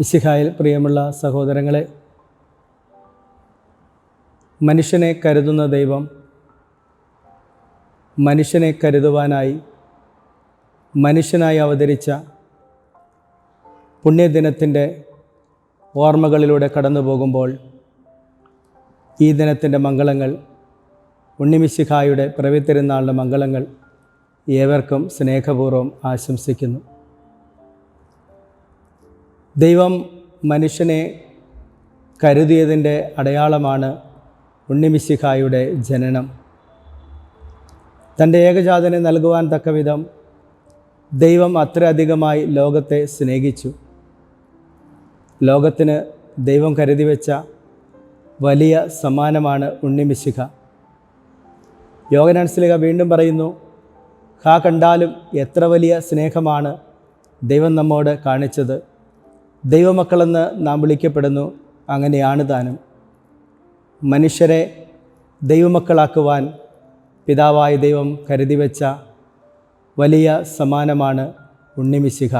ഇസിഹായിൽ പ്രിയമുള്ള സഹോദരങ്ങളെ മനുഷ്യനെ കരുതുന്ന ദൈവം മനുഷ്യനെ കരുതുവാനായി മനുഷ്യനായി അവതരിച്ച പുണ്യദിനത്തിന്റെ ഓർമ്മകളിലൂടെ കടന്നു പോകുമ്പോൾ ഈ ദിനത്തിന്റെ മംഗളങ്ങൾ ഉണ്ണിമിശിഖായുടെ പ്രവിത്തിരുന്നാളുടെ മംഗളങ്ങൾ ഏവർക്കും സ്നേഹപൂർവം ആശംസിക്കുന്നു. ദൈവം മനുഷ്യനെ കരുതിയതിന്റെ അടയാളമാണ് ഉണ്ണിമിശിഹായുടെ ജനനം. തന്റെ ഏകജാതനെ നൽകുവാൻ തക്കവിധം ദൈവം അത്രയധികമായി ലോകത്തെ സ്നേഹിച്ചു. ലോകത്തിന് ദൈവം കരുതി വെച്ച വലിയ സമ്മാനമാണ് ഉണ്ണിമിശിഖ യോഗനാൻസിലിക വീണ്ടും പറയുന്നു കാ കണ്ടാലും എത്ര വലിയ സ്നേഹമാണ് ദൈവം നമ്മോട് കാണിച്ചത്. ദൈവമക്കളെന്ന് നാം വിളിക്കപ്പെടുന്നു. അങ്ങനെയാണ് താനും. മനുഷ്യരെ ദൈവമക്കളാക്കുവാൻ പിതാവായ ദൈവം കരുതി വെച്ച വലിയ സമ്മാനമാണ് ഉണ്ണിമിശിഹ.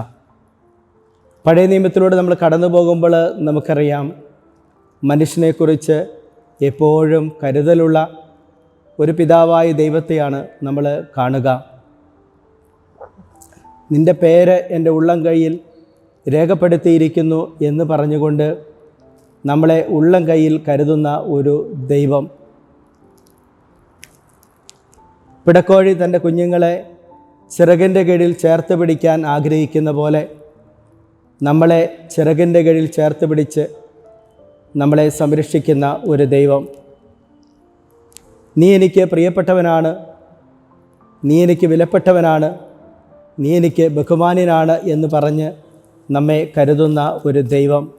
പഴയ നിയമത്തിലൂടെ നമ്മൾ കടന്നു പോകുമ്പോൾ നമുക്കറിയാം മനുഷ്യനെക്കുറിച്ച് എപ്പോഴും കരുതലുള്ള ഒരു പിതാവായ ദൈവത്തെയാണ് നമ്മൾ കാണുക. നിന്റെ പേര് എന്റെ ഉള്ളം കൈയിൽ രേഖപ്പെടുത്തിയിരിക്കുന്നു എന്ന് പറഞ്ഞുകൊണ്ട് നമ്മളെ ഉള്ളം കയ്യിൽ കരുതുന്ന ഒരു ദൈവം. പിടക്കോഴി തന്റെ കുഞ്ഞുങ്ങളെ ചിറകിന്റെ കീഴിൽ ചേർത്ത് പിടിക്കാൻ ആഗ്രഹിക്കുന്ന പോലെ നമ്മളെ ചിറകിന്റെ കീഴിൽ ചേർത്ത് പിടിച്ച് നമ്മളെ സംരക്ഷിക്കുന്ന ഒരു ദൈവം. നീ എനിക്ക് പ്രിയപ്പെട്ടവനാണ് നീ എനിക്ക് വിലപ്പെട്ടവനാണ് നീ എനിക്ക് ബഹുമാന്യനാണ് എന്ന് പറഞ്ഞ് നമ്മെ കരുതുന്ന ഒരു ദൈവം.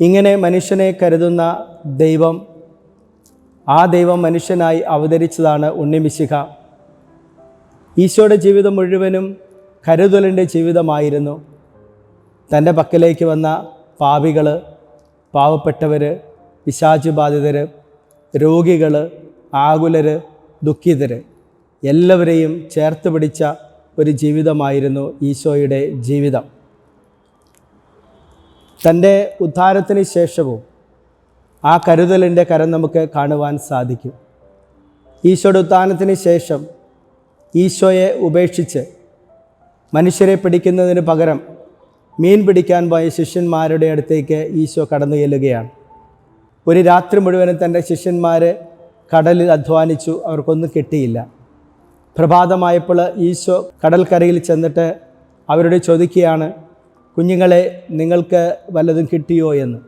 ഇങ്ങനെ മനുഷ്യനെ കരുതുന്ന ദൈവം ആ ദൈവം മനുഷ്യനായി അവതരിച്ചതാണ് ഉണ്ണിമിശിഹ. ഈശോയുടെ ജീവിതം മുഴുവനും കരുതലിന്റെ ജീവിതമായിരുന്നു. തന്റെ പക്കലേക്ക് വന്ന പാപികൾ പാവപ്പെട്ടവർ പിശാചുബാധിതർ രോഗികൾ ആകുലർ ദുഃഖിതർ എല്ലാവരെയും ചേർത്ത് പിടിച്ച ഒരു ജീവിതമായിരുന്നു ഈശോയുടെ ജീവിതം. തന്റെ ഉദ്ധാരത്തിന് ശേഷവും ആ കരുതലിന്റെ കരം നമുക്ക് കാണുവാൻ സാധിക്കും. ഈശോയുടെ ഉത്ഥാനത്തിന് ശേഷം ഈശോയെ ഉപേക്ഷിച്ച് മനുഷ്യരെ പിടിക്കുന്നതിന് പകരം മീൻ പിടിക്കാൻ പോയ ശിഷ്യന്മാരുടെ അടുത്തേക്ക് ഈശോ കടന്നു ചെല്ലുകയാണ്. ഒരു രാത്രി മുഴുവനും തന്റെ ശിഷ്യന്മാർ കടലിൽ അധ്വാനിച്ചു അവർക്കൊന്നും കിട്ടിയില്ല. പ്രഭാതമായപ്പോൾ ഈശോ കടൽക്കരയിൽ ചെന്നിട്ട് അവരോട് ചോദിക്കുകയാണ് കുഞ്ഞുങ്ങളെ നിങ്ങൾക്ക് വല്ലതും കിട്ടിയോ എന്ന്?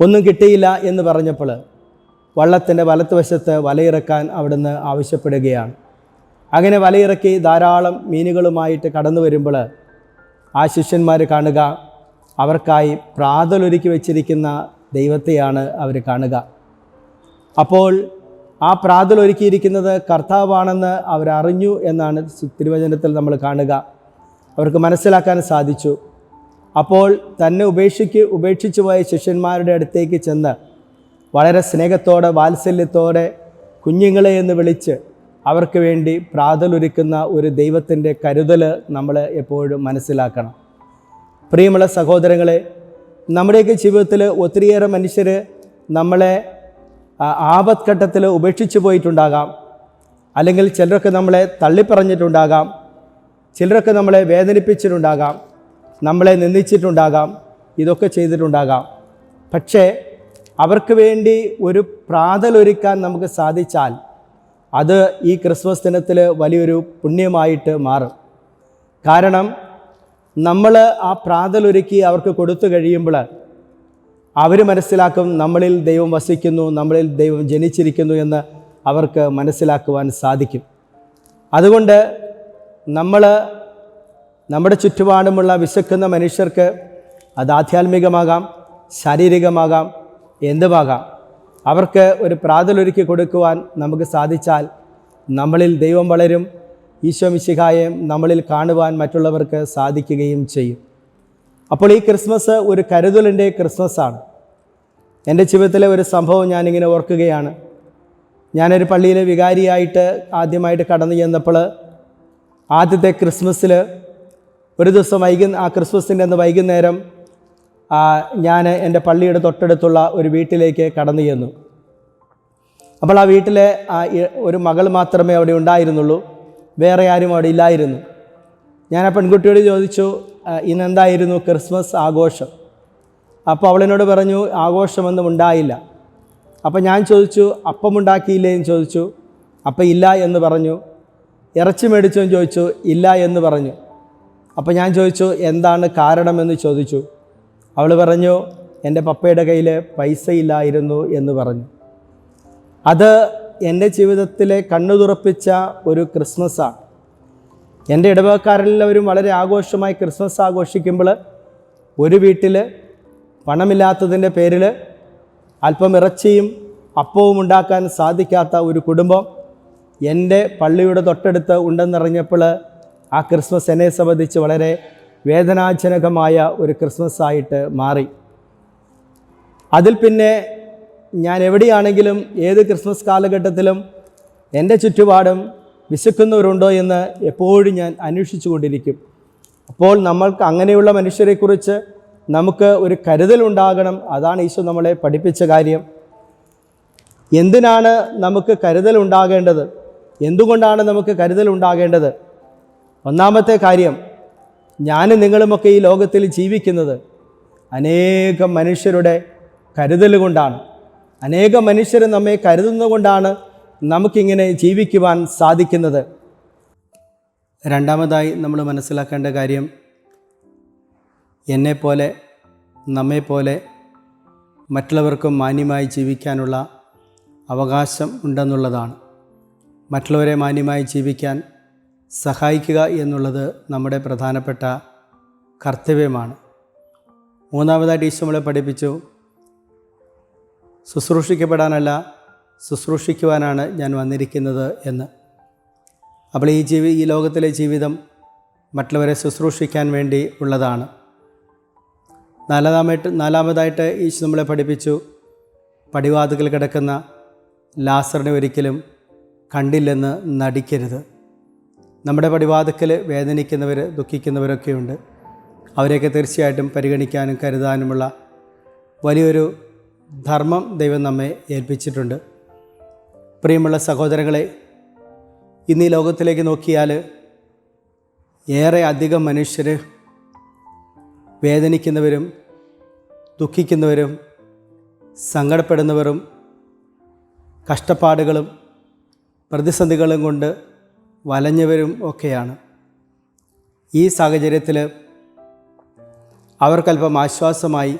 ഒന്നും കിട്ടിയില്ല എന്ന് പറഞ്ഞപ്പോൾ വള്ളത്തിന്റെ വലത്തുവശത്ത് വലയിറക്കാൻ അവിടുന്ന് ആവശ്യപ്പെടുകയാണ്. അങ്ങനെ വലയിറക്കി ധാരാളം മീനുകളുമായിട്ട് കടന്നു വരുമ്പോൾ ആ ശിഷ്യന്മാർ കാണുക അവർക്കായി പ്രാതലൊരുക്കി വെച്ചിരിക്കുന്ന ദൈവത്തെയാണ് അവർ കാണുക. അപ്പോൾ ആ പ്രാതലൊരുക്കിയിരിക്കുന്നത് കർത്താവാണെന്ന് അവരറിഞ്ഞു എന്നാണ് തിരുവചനത്തിൽ നമ്മൾ കാണുക. അവർക്ക് മനസ്സിലാക്കാൻ സാധിച്ചു. അപ്പോൾ തന്നെ ഉപേക്ഷിക്ക് ഉപേക്ഷിച്ചു പോയ ശിഷ്യന്മാരുടെ അടുത്തേക്ക് ചെന്ന് വളരെ സ്നേഹത്തോടെ വാത്സല്യത്തോടെ കുഞ്ഞുങ്ങളെ എന്ന് വിളിച്ച് അവർക്ക് വേണ്ടി പ്രാതലൊരുക്കുന്ന ഒരു ദൈവത്തിന്റെ കരുതൽ നമ്മൾ എപ്പോഴും മനസ്സിലാക്കണം. പ്രിയമുള്ള സഹോദരങ്ങളെ നമ്മുടെയൊക്കെ ജീവിതത്തിൽ ഒത്തിരിയേറെ മനുഷ്യർ നമ്മളെ ആപത്ഘട്ടത്തിൽ ഉപേക്ഷിച്ചു പോയിട്ടുണ്ടാകാം. അല്ലെങ്കിൽ ചിലരൊക്കെ നമ്മളെ തള്ളിപ്പറഞ്ഞിട്ടുണ്ടാകാം. ചിലരൊക്കെ നമ്മളെ വേദനിപ്പിച്ചിട്ടുണ്ടാകാം നമ്മളെ നിന്ദിച്ചിട്ടുണ്ടാകാം ഇതൊക്കെ ചെയ്തിട്ടുണ്ടാകാം. പക്ഷേ അവർക്ക് വേണ്ടി ഒരു പ്രാതലൊരുക്കാൻ നമുക്ക് സാധിച്ചാൽ അത് ഈ ക്രിസ്മസ് ദിനത്തിൽ വലിയൊരു പുണ്യമായിട്ട് മാറും. കാരണം നമ്മൾ ആ പ്രാതലൊരുക്കി അവർക്ക് കൊടുത്തു കഴിയുമ്പോൾ അവർ മനസ്സിലാക്കും നമ്മളിൽ ദൈവം വസിക്കുന്നു നമ്മളിൽ ദൈവം ജനിച്ചിരിക്കുന്നു എന്ന് അവർക്ക് മനസ്സിലാക്കുവാൻ സാധിക്കും. അതുകൊണ്ട് നമ്മൾ നമ്മുടെ ചുറ്റുപാടുമുള്ള വിശക്കുന്ന മനുഷ്യർക്ക് അത് ആധ്യാത്മികമാകാം ശാരീരികമാകാം എന്തുമാകാം. അവർക്ക് ഒരു പ്രാതലൊരുക്കി കൊടുക്കുവാൻ നമുക്ക് സാധിച്ചാൽ നമ്മളിൽ ദൈവം വളരും ഈശോ നമ്മളിൽ കാണുവാൻ മറ്റുള്ളവർക്ക് സാധിക്കുകയും ചെയ്യും. അപ്പോൾ ഈ ക്രിസ്മസ് ഒരു കരുതലിന്റെ ക്രിസ്മസാണ്. എന്റെ ജീവിതത്തിലെ ഒരു സംഭവം ഞാനിങ്ങനെ ഓർക്കുകയാണ്. ഞാനൊരു പള്ളിയിലെ വികാരിയായിട്ട് ആദ്യമായിട്ട് കടന്നു ചെന്നപ്പോൾ ആദ്യത്തെ ക്രിസ്മസിൽ ഒരു ദിവസം വൈകു ആ ക്രിസ്മസിന്റെ അന്ന് വൈകുന്നേരം ഞാൻ എന്റെ പള്ളിയുടെ തൊട്ടടുത്തുള്ള ഒരു വീട്ടിലേക്ക് കടന്നു ചെന്നു. അപ്പോൾ ആ വീട്ടിലെ ഒരു മകൾ മാത്രമേ അവിടെ ഉണ്ടായിരുന്നുള്ളൂ. വേറെ ആരും അവിടെ ഇല്ലായിരുന്നു. ഞാൻ ആ പെൺകുട്ടിയോട് ചോദിച്ചു "ആ, ഇന്നെന്തായിരുന്നു ക്രിസ്മസ് ആഘോഷം? അപ്പോൾ അവളിനോട് പറഞ്ഞു ആഘോഷമൊന്നും ഉണ്ടായില്ല. അപ്പോൾ ഞാൻ ചോദിച്ചു അപ്പം ഉണ്ടാക്കിയില്ലേ എന്ന് ചോദിച്ചു. അപ്പം ഇല്ല എന്ന് പറഞ്ഞു. ഇറച്ചി മേടിച്ചോ ചോദിച്ചു ഇല്ല എന്ന് പറഞ്ഞു. അപ്പോൾ ഞാൻ ചോദിച്ചു എന്താണ് കാരണമെന്ന്? ചോദിച്ചു. അവൾ പറഞ്ഞു എന്റെ പപ്പയുടെ കയ്യിൽ പൈസ ഇല്ലായിരുന്നു എന്ന് പറഞ്ഞു. അത് എന്റെ ജീവിതത്തിലെ കണ്ണു തുറപ്പിച്ച ഒരു ക്രിസ്മസാണ്. എന്റെ ഇടവകക്കാരെല്ലാവരും വളരെ ആഘോഷമായി ക്രിസ്മസ് ആഘോഷിക്കുമ്പോൾ ഒരു വീട്ടിൽ പണമില്ലാത്തതിന്റെ പേരിൽ അല്പം ഇറച്ചിയും അപ്പവും ഉണ്ടാക്കാൻ സാധിക്കാത്ത ഒരു കുടുംബം എന്റെ പള്ളിയുടെ തൊട്ടടുത്ത് ഉണ്ടെന്നറിഞ്ഞപ്പോൾ ആ ക്രിസ്മസ് എന്നെ സംബന്ധിച്ച് വളരെ വേദനാജനകമായ ഒരു ക്രിസ്മസ് ആയിട്ട് മാറി. അതിൽ പിന്നെ ഞാൻ എവിടെയാണെങ്കിലും ഏത് ക്രിസ്മസ് കാലഘട്ടത്തിലും എന്റെ ചുറ്റുപാടും വിശക്കുന്നവരുണ്ടോ എന്ന് എപ്പോഴും ഞാൻ അന്വേഷിച്ചു കൊണ്ടിരിക്കും. അപ്പോൾ നമ്മൾക്ക് അങ്ങനെയുള്ള മനുഷ്യരെക്കുറിച്ച് നമുക്ക് ഒരു കരുതലുണ്ടാകണം അതാണ് ഈശോ നമ്മളെ പഠിപ്പിച്ച കാര്യം. എന്തിനാണ് നമുക്ക് കരുതലുണ്ടാകേണ്ടത് എന്തുകൊണ്ടാണ് നമുക്ക് കരുതൽ ഉണ്ടാകേണ്ടത് ഒന്നാമത്തെ കാര്യം ഞാനും നിങ്ങളുമൊക്കെ ഈ ലോകത്തിൽ ജീവിക്കുന്നത് അനേകം മനുഷ്യരുടെ കരുതൽ കൊണ്ടാണ്. അനേകം മനുഷ്യർ നമ്മെ കരുതുന്നതുകൊണ്ടാണ് നമുക്കിങ്ങനെ ജീവിക്കുവാൻ സാധിക്കുന്നത്. രണ്ടാമതായി നമ്മൾ മനസ്സിലാക്കേണ്ട കാര്യം എന്നെപ്പോലെ നമ്മെപ്പോലെ മറ്റുള്ളവർക്കും മാന്യമായി ജീവിക്കാനുള്ള അവകാശം ഉണ്ടെന്നുള്ളതാണ്. മറ്റുള്ളവരെ മാന്യമായി ജീവിക്കാൻ സഹായിക്കുക എന്നുള്ളത് നമ്മുടെ പ്രധാനപ്പെട്ട കർത്തവ്യമാണ്. മൂന്നാമതായിട്ട് ഈശോ നമ്മളെ പഠിപ്പിച്ചു ശുശ്രൂഷിക്കപ്പെടാനല്ല ശുശ്രൂഷിക്കുവാനാണ് ഞാൻ വന്നിരിക്കുന്നത് എന്ന്. അപ്പോൾ ഈ ജീവി ഈ ലോകത്തിലെ ജീവിതം മറ്റുള്ളവരെ ശുശ്രൂഷിക്കാൻ വേണ്ടി ഉള്ളതാണ്. നാലാമതായിട്ട് നാലാമതായിട്ട് ഈശോ നമ്മളെ പഠിപ്പിച്ചു പടിവാതുകൾ കിടക്കുന്ന ലാസറിനെ ഒരിക്കലും കണ്ടില്ലെന്ന് നടിക്കരുത്. നമ്മുടെ പടിവാതുക്കൽ വേദനിക്കുന്നവർ ദുഃഖിക്കുന്നവരൊക്കെയുണ്ട്. അവരെയൊക്കെ തീർച്ചയായിട്ടും പരിഗണിക്കാനും കരുതാനുമുള്ള വലിയൊരു ധർമ്മം ദൈവം നമ്മെ ഏൽപ്പിച്ചിട്ടുണ്ട്. പ്രിയമുള്ള സഹോദരങ്ങളെ ഇന്ന് ഈ ലോകത്തിലേക്ക് നോക്കിയാൽ ഏറെ അധികം മനുഷ്യർ വേദനിക്കുന്നവരും ദുഃഖിക്കുന്നവരും സങ്കടപ്പെടുന്നവരും കഷ്ടപ്പാടുകളും പ്രതിസന്ധികളും കൊണ്ട് വലഞ്ഞവരും ഒക്കെയാണ്. ഈ സാഹചര്യത്തിൽ അവർക്കല്പം ആശ്വാസമായി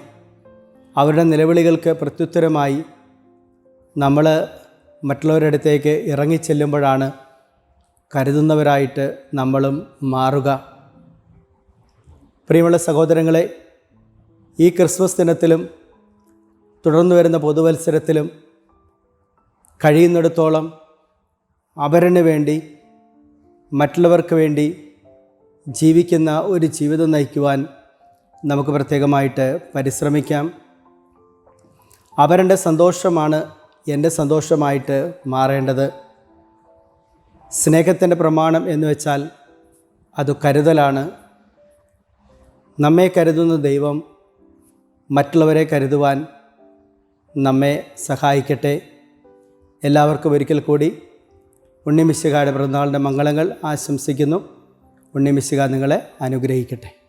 അവരുടെ നിലവിളികൾക്ക് പ്രത്യുത്തരമായി നമ്മൾ മറ്റുള്ളവരുടെ അടുത്തേക്ക് ഇറങ്ങിച്ചെല്ലുമ്പോഴാണ് കരുതുന്നവരായിട്ട് നമ്മളും മാറുക. പ്രിയമുള്ള സഹോദരങ്ങളെ ഈ ക്രിസ്മസ് ദിനത്തിലും തുടർന്നു വരുന്ന പൊതുവത്സരത്തിലും കഴിയുന്നിടത്തോളം അവരിന് വേണ്ടി മറ്റുള്ളവർക്ക് വേണ്ടി ജീവിക്കുന്ന ഒരു ജീവിതം നയിക്കുവാൻ നമുക്ക് പ്രത്യേകമായിട്ട് പരിശ്രമിക്കാം. അവരുടെ സന്തോഷമാണ് എന്റെ സന്തോഷമായിട്ട് മാറേണ്ടത്. സ്നേഹത്തിന്റെ പ്രമാണം എന്ന് വെച്ചാൽ അത് കരുതലാണ്. നമ്മെ കരുതുന്ന ദൈവം മറ്റുള്ളവരെ കരുതുവാൻ നമ്മെ സഹായിക്കട്ടെ. എല്ലാവർക്കും ഒരിക്കൽ കൂടി ഉണ്ണിമിശികയുടെ പിറന്നാളിന്റെ മംഗളങ്ങൾ ആശംസിക്കുന്നു. ഉണ്ണിമിശിക നിങ്ങളെ അനുഗ്രഹിക്കട്ടെ.